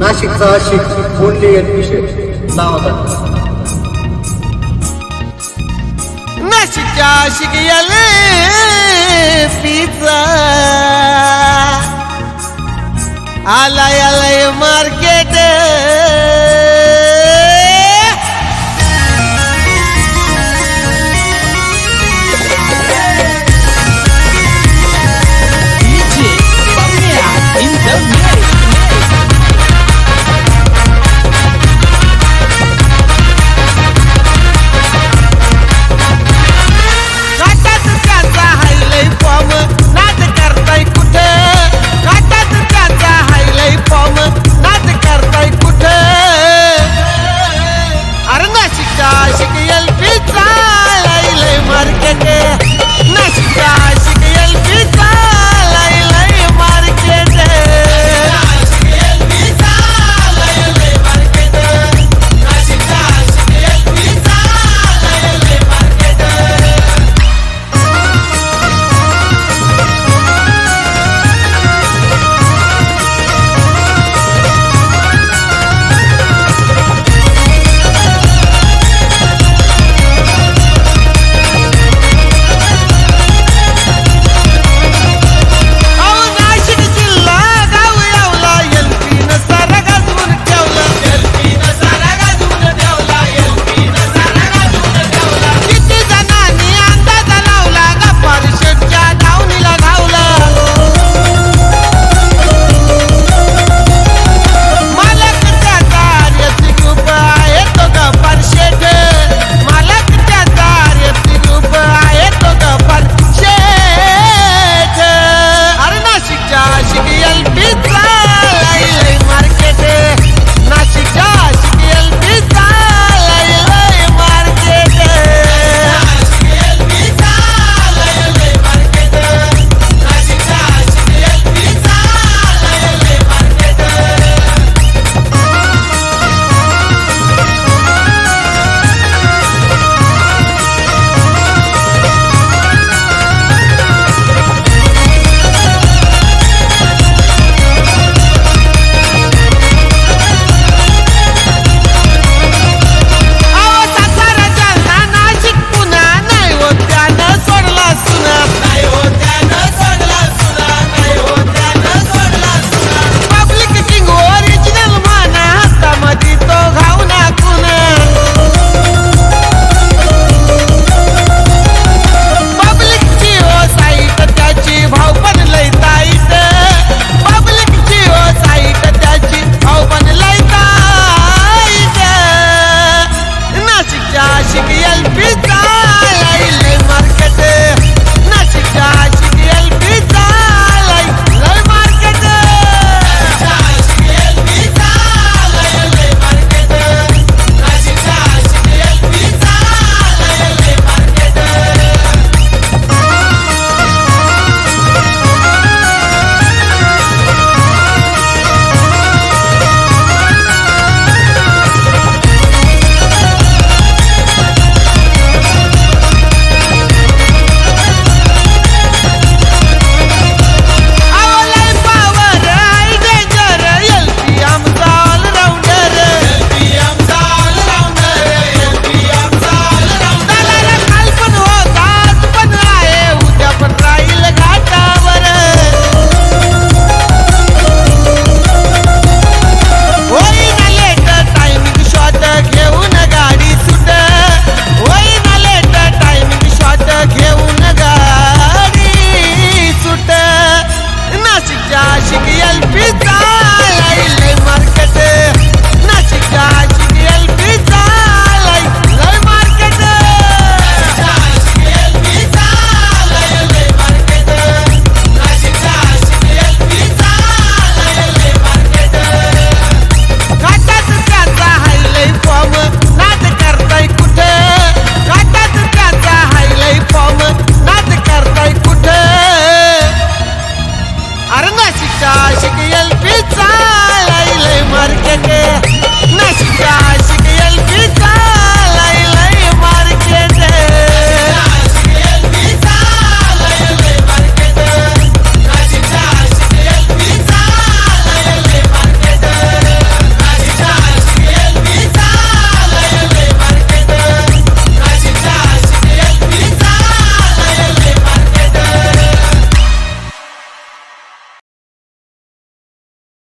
नाशिकचा आशिक ओनली विषय. नावाचा नाशिकच्या शिकयाले पिझ्झा आलाय नाशिक एल पीचा मार्केट नाशिक